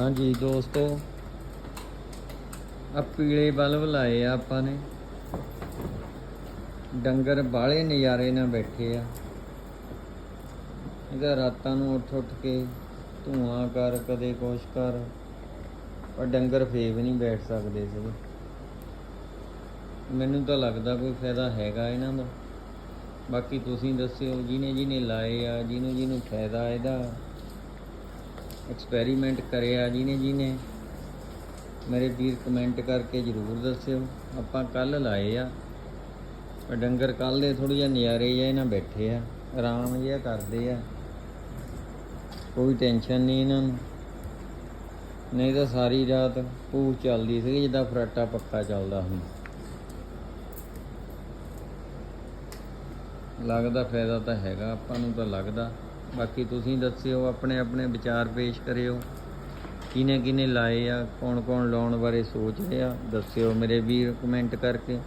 ਹਾਂਜੀ ਦੋਸਤੋ ਆ ਪੀਲੇ ਬਲਬ ਲਾਏ ਆ ਆਪਾਂ ਨੇ। ਡੰਗਰ ਬਾਲੇ ਨਜ਼ਾਰੇ ਨਾਲ ਬੈਠੇ ਆ। ਇਹਦਾ ਰਾਤਾਂ ਨੂੰ ਉੱਠ ਉੱਠ ਕੇ ਧੂਆਂ ਕਰ, ਕਦੇ ਕੁਛ ਕਰ, ਪਰ ਡੰਗਰ ਫੇਰ ਨਹੀਂ ਬੈਠ ਸਕਦੇ ਸੀਗੇ। ਮੈਨੂੰ ਤਾਂ ਲੱਗਦਾ ਕੋਈ ਫਾਇਦਾ ਹੈਗਾ ਇਹਨਾਂ ਦਾ। ਬਾਕੀ ਤੁਸੀਂ ਦੱਸਿਓ, ਜਿਹਨੇ ਜਿਹਨੇ ਲਾਏ ਆ, ਜਿਹਨੂੰ ਜਿਹਨੂੰ ਫਾਇਦਾ ਇਹਦਾ ਐਕਸਪੈਰੀਮੈਂਟ ਕਰਿਆ ਜਿਹਨੇ ਜਿਹਨੇ। ਮੇਰੇ ਵੀਰ ਕਮੈਂਟ ਕਰਕੇ ਜਰੂਰ ਦੱਸਿਓ। ਆਪਾਂ ਕੱਲ ਲਾਏ ਆ। ਡੰਗਰ ਕੱਲ ਦੇ ਥੋੜੀ ਜਿਹਾ ਨਜ਼ਾਰੇ ਜਿਹਾ ਇਹਨਾਂ ਬੈਠੇ ਆ। ਆਰਾਮ ਜਿਹਾ ਕਰਦੇ ਆ। ਕੋਈ ਟੈਨਸ਼ਨ ਨਹੀਂ ਇਹਨਾਂ ਨੂੰ। ਨਹੀਂ ਤਾਂ ਸਾਰੀ ਰਾਤ ਪੂਛ ਚੱਲਦੀ ਸੀ ਜਿੱਦਾਂ ਫਰਾਟਾ ਪੱਕਾ ਚੱਲਦਾ ਹੁੰਦਾ ਲੱਗਦਾ ਫਾਇਦਾ ਤਾਂ ਹੈਗਾ, ਆਪਾਂ ਨੂੰ ਤਾਂ ਲੱਗਦਾ। ਬਾਕੀ ਤੁਸੀਂ ਦੱਸਿਓ, ਆਪਣੇ ਆਪਣੇ ਵਿਚਾਰ ਪੇਸ਼ ਕਰਿਓ। ਕਿਨੇ ਕਿਨੇ ਲਾਏ ਆ, ਕੌਣ ਕੌਣ ਲਾਉਣ ਬਾਰੇ ਸੋਚ ਰਿਹਾ, ਦੱਸਿਓ ਮੇਰੇ ਵੀਰ ਕਮੈਂਟ ਕਰਕੇ।